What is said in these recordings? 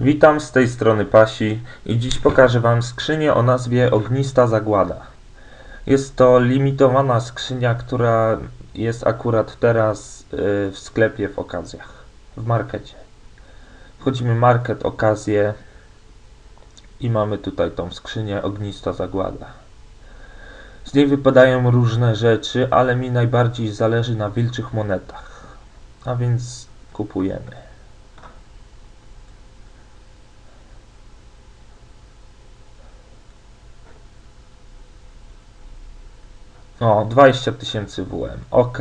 Witam z tej strony Pasi i dziś pokażę Wam skrzynię o nazwie Ognista Zagłada. Jest to limitowana skrzynia, która jest akurat teraz y, w sklepie w okazjach, w markecie. Wchodzimy market, okazje i mamy tutaj tą skrzynię Ognista Zagłada. Z niej wypadają różne rzeczy, ale mi najbardziej zależy na wilczych monetach. A więc kupujemy. O, 20 tysięcy WM. Ok.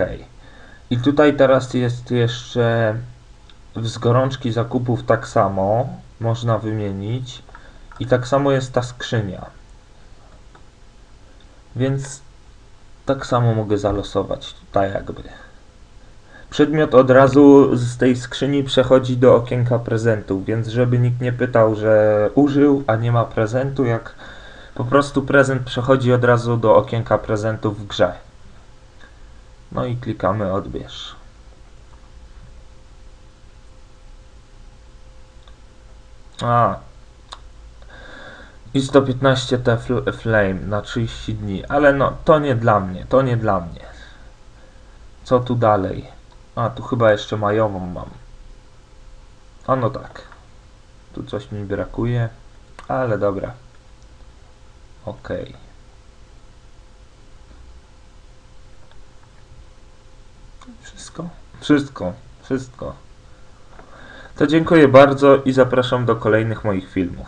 I tutaj teraz jest jeszcze z gorączki zakupów tak samo. Można wymienić. I tak samo jest ta skrzynia. Więc tak samo mogę zalosować tutaj jakby. Przedmiot od razu z tej skrzyni przechodzi do okienka prezentów, więc żeby nikt nie pytał, że użył, a nie ma prezentu, jak po prostu prezent przechodzi od razu do okienka prezentów w grze. No i klikamy odbierz. A. I 115 T fl- flame na 30 dni, ale no to nie dla mnie, to nie dla mnie. Co tu dalej? A, tu chyba jeszcze majową mam. A no tak. Tu coś mi brakuje, ale dobra. Okej. Wszystko? Wszystko, wszystko. To dziękuję bardzo i zapraszam do kolejnych moich filmów.